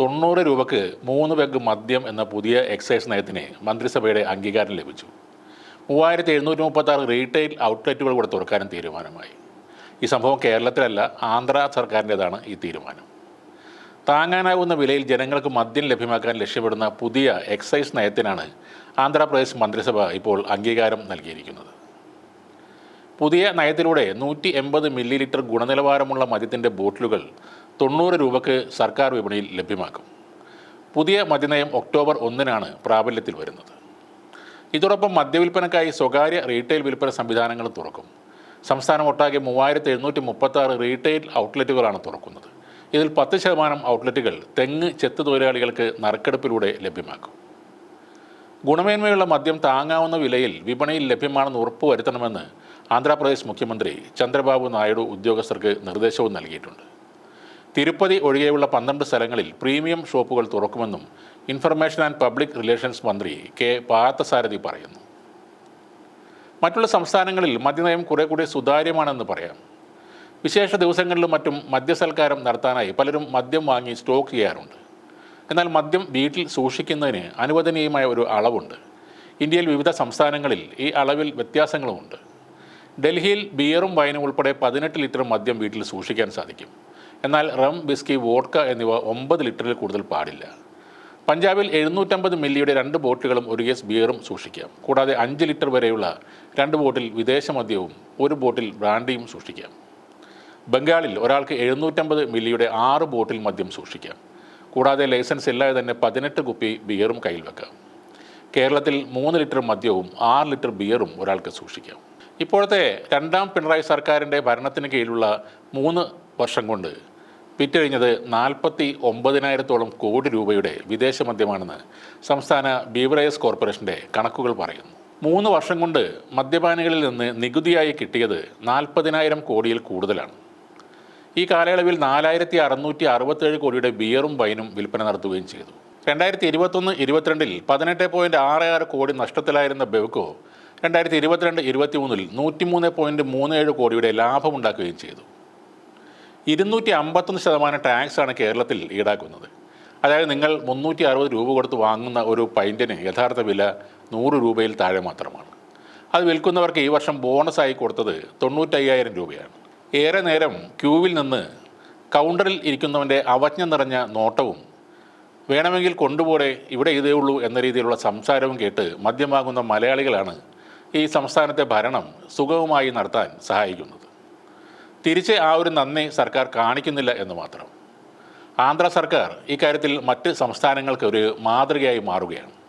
തൊണ്ണൂറ് രൂപക്ക് മൂന്ന് പെഗ് മദ്യം എന്ന പുതിയ എക്സൈസ് നയത്തിന് മന്ത്രിസഭയുടെ അംഗീകാരം ലഭിച്ചു. മൂവായിരത്തി എഴുന്നൂറ്റി മുപ്പത്തി ആറ് റീറ്റെയിൽ ഔട്ട്ലെറ്റുകൾ കൂടെ തുറക്കാനും തീരുമാനമായി. ഈ സംഭവം കേരളത്തിലല്ല ആന്ധ്ര സർക്കാരിന്റെതാണ് ഈ തീരുമാനം. താങ്ങാനാവുന്ന വിലയിൽ ജനങ്ങൾക്ക് മദ്യം ലഭ്യമാക്കാൻ ലക്ഷ്യമിടുന്ന പുതിയ എക്സൈസ് നയത്തിനാണ് ആന്ധ്രാപ്രദേശ് മന്ത്രിസഭ ഇപ്പോൾ അംഗീകാരം നൽകിയിരിക്കുന്നത്. പുതിയ നയത്തിലൂടെ നൂറ്റി എൺപത് മില്ലി ലിറ്റർ ഗുണനിലവാരമുള്ള മദ്യത്തിന്റെ ബോട്ടിലുകൾ തൊണ്ണൂറ് രൂപയ്ക്ക് സർക്കാർ വിപണിയിൽ ലഭ്യമാക്കും. പുതിയ മദ്യനയം ഒക്ടോബർ ഒന്നിനാണ് പ്രാബല്യത്തിൽ വരുന്നത്. ഇതോടൊപ്പം മദ്യവിൽപ്പനക്കായി സ്വകാര്യ റീറ്റെയിൽ വിൽപ്പന സംവിധാനങ്ങൾ തുറക്കും. സംസ്ഥാനം ഒട്ടാകെ മൂവായിരത്തി എഴുന്നൂറ്റി മുപ്പത്താറ് റീറ്റെയിൽ ഔട്ട്ലെറ്റുകളാണ് തുറക്കുന്നത്. ഇതിൽ പത്ത് ശതമാനം ഔട്ട്ലെറ്റുകൾ തെങ്ങ് ചെത്ത് തൊഴിലാളികൾക്ക് നറുക്കെടുപ്പിലൂടെ ലഭ്യമാക്കും. ഗുണമേന്മയുള്ള മദ്യം താങ്ങാവുന്ന വിലയിൽ വിപണിയിൽ ലഭ്യമാണെന്ന് ഉറപ്പുവരുത്തണമെന്ന് ആന്ധ്രാപ്രദേശ് മുഖ്യമന്ത്രി ചന്ദ്രബാബു നായിഡു ഉദ്യോഗസ്ഥർക്ക് നിർദ്ദേശവും നൽകിയിട്ടുണ്ട്. തിരുപ്പതി ഒഴികെയുള്ള പന്ത്രണ്ട് സ്ഥലങ്ങളിൽ പ്രീമിയം ഷോപ്പുകൾ തുറക്കുമെന്നും ഇൻഫർമേഷൻ ആൻഡ് പബ്ലിക് റിലേഷൻസ് മന്ത്രി കെ പാർത്ഥസാരഥി പറയുന്നു. മറ്റുള്ള സംസ്ഥാനങ്ങളിൽ മദ്യനയം കുറെ കൂടി സുതാര്യമാണെന്ന് പറയാം. വിശേഷ ദിവസങ്ങളിലും മറ്റും മദ്യസൽക്കാരം നടത്താനായി പലരും മദ്യം വാങ്ങി സ്റ്റോക്ക് ചെയ്യാറുണ്ട്. എന്നാൽ മദ്യം വീട്ടിൽ സൂക്ഷിക്കുന്നതിന് അനുവദനീയമായ ഒരു അളവുണ്ട്. ഇന്ത്യയിൽ വിവിധ സംസ്ഥാനങ്ങളിൽ ഈ അളവിൽ വ്യത്യാസങ്ങളുമുണ്ട്. ഡൽഹിയിൽ ബിയറും വൈനും ഉൾപ്പെടെ പതിനെട്ട് ലിറ്റർ മദ്യം വീട്ടിൽ സൂക്ഷിക്കാൻ സാധിക്കും. എന്നാൽ റം ബിസ്കി വോഡ്ക എന്നിവ ഒമ്പത് ലിറ്ററിൽ കൂടുതൽ പാടില്ല. പഞ്ചാബിൽ എഴുന്നൂറ്റമ്പത് മില്ലിയുടെ രണ്ട് ബോട്ടുകളും ഒരു കേസ് ബിയറും സൂക്ഷിക്കാം. കൂടാതെ അഞ്ച് ലിറ്റർ വരെയുള്ള രണ്ട് ബോട്ടിൽ വിദേശ മദ്യവും ഒരു ബോട്ടിൽ ബ്രാൻഡിയും സൂക്ഷിക്കാം. ബംഗാളിൽ ഒരാൾക്ക് എഴുന്നൂറ്റമ്പത് മില്ലിയുടെ ആറ് ബോട്ടിൽ മദ്യം സൂക്ഷിക്കാം. കൂടാതെ ലൈസൻസ് ഇല്ലാതെ തന്നെ പതിനെട്ട് കുപ്പി ബിയറും കയ്യിൽ വെക്കാം. കേരളത്തിൽ മൂന്ന് ലിറ്റർ മദ്യവും ആറ് ലിറ്റർ ബിയറും ഒരാൾക്ക് സൂക്ഷിക്കാം. ഇപ്പോഴത്തെ രണ്ടാം പിണറായി സർക്കാരിന്റെ ഭരണത്തിന് കീഴിലുള്ള മൂന്ന് വർഷം കൊണ്ട് വിറ്റഴിഞ്ഞത് നാൽപ്പത്തി ഒമ്പതിനായിരത്തോളം കോടി രൂപയുടെ വിദേശ മദ്യമാണെന്ന് സംസ്ഥാന ബീവറേജസ് കോർപ്പറേഷന്റെ കണക്കുകൾ പറയുന്നു. മൂന്ന് വർഷം കൊണ്ട് മദ്യപാനികളിൽ നിന്ന് നികുതിയായി കിട്ടിയത് നാൽപ്പതിനായിരം കോടിയിൽ കൂടുതലാണ്. ഈ കാലയളവിൽ നാലായിരത്തി അറുന്നൂറ്റി അറുപത്തേഴ് കോടിയുടെ ബിയറും വൈനും വിൽപ്പന നടത്തുകയും ചെയ്തു. രണ്ടായിരത്തി ഇരുപത്തൊന്ന് ഇരുപത്തിരണ്ടിൽ പതിനെട്ട് പോയിന്റ് ആറ് ആറ് കോടി നഷ്ടത്തിലായിരുന്ന ബെവ്കോ രണ്ടായിരത്തി ഇരുപത്തിരണ്ട് ഇരുപത്തി മൂന്നിൽ നൂറ്റിമൂന്ന് പോയിന്റ് മൂന്ന് ഏഴ് കോടിയുടെ ലാഭമുണ്ടാക്കുകയും ചെയ്തു. ഇരുന്നൂറ്റി അമ്പത്തൊന്ന് ശതമാനം ടാക്സാണ് കേരളത്തിൽ ഈടാക്കുന്നത്. അതായത് നിങ്ങൾ മുന്നൂറ്റി അറുപത് രൂപ കൊടുത്ത് വാങ്ങുന്ന ഒരു പൈന്റിന് യഥാർത്ഥ വില നൂറ് രൂപയിൽ താഴെ മാത്രമാണ്. അത് വിൽക്കുന്നവർക്ക് ഈ വർഷം ബോണസായി കൊടുത്തത് തൊണ്ണൂറ്റയ്യായിരം രൂപയാണ്. ഏറെ നേരം ക്യൂവിൽ നിന്ന് കൗണ്ടറിൽ ഇരിക്കുന്നവന്റെ അവജ്ഞ നിറഞ്ഞ നോട്ടവും വേണമെങ്കിൽ കൊണ്ടുപോടെ ഇവിടെ ഇതേ ഉള്ളൂ എന്ന രീതിയിലുള്ള സംസാരവും കേട്ട് മദ്യമാകുന്ന മലയാളികളാണ് ഈ സംസ്ഥാനത്തെ ഭരണം സുഗമമായി നടത്താൻ സഹായിക്കുന്നത്. തിരിച്ച് ആ ഒരു നന്ദി സർക്കാർ കാണിക്കുന്നില്ല എന്ന് മാത്രം. ആന്ധ്ര സർക്കാർ ഇക്കാര്യത്തിൽ മറ്റ് സംസ്ഥാനങ്ങൾക്ക് ഒരു മാതൃകയായി മാറുകയാണ്.